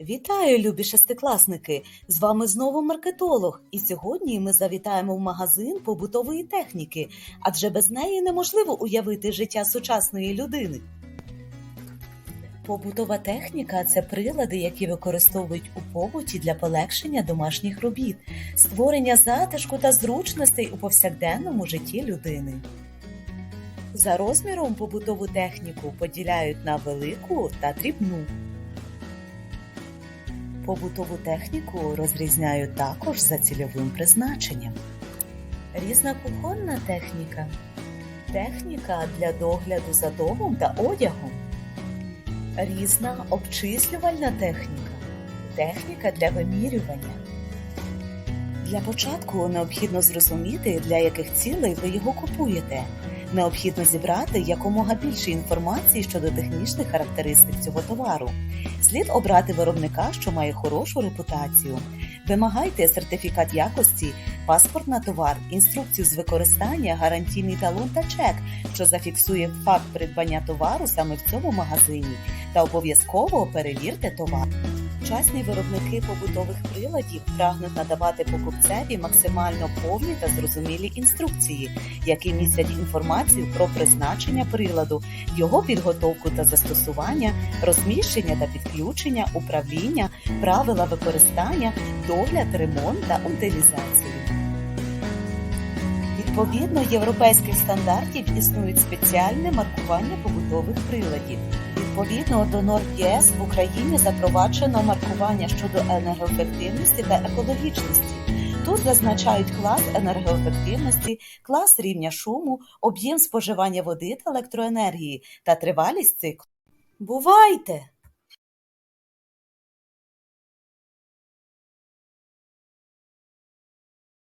Вітаю, любі шестикласники! З вами знову маркетолог, і сьогодні ми завітаємо в магазин побутової техніки, адже без неї неможливо уявити життя сучасної людини. Побутова техніка це прилади, які використовують у побуті для полегшення домашніх робіт, створення затишку та зручностей у повсякденному житті людини. За розміром побутову техніку поділяють на велику та дрібну. Побутову техніку розрізняють також за цільовим призначенням. Різна кухонна техніка. Техніка для догляду за домом та одягом. Різна обчислювальна техніка. Техніка для вимірювання. Для початку необхідно зрозуміти, для яких цілей ви його купуєте. Необхідно зібрати якомога більше інформації щодо технічних характеристик цього товару. Слід обрати виробника, що має хорошу репутацію. Вимагайте сертифікат якості, паспорт на товар, інструкцію з використання, гарантійний талон та чек, що зафіксує факт придбання товару саме в цьому магазині, та обов'язково перевірте товар. Сучасні виробники побутових приладів прагнуть надавати покупцеві максимально повні та зрозумілі інструкції, які містять інформацію про призначення приладу, його підготовку та застосування, розміщення та підключення, управління, правила використання, догляд, ремонт та утилізацію. Відповідно європейських стандартів існують спеціальне маркування побутових приладів. Відповідно до норм ЄС в Україні запроваджено маркування щодо енергоефективності та екологічності. Тут зазначають клас енергоефективності, клас рівня шуму, об'єм споживання води та електроенергії та тривалість циклу. Бувайте!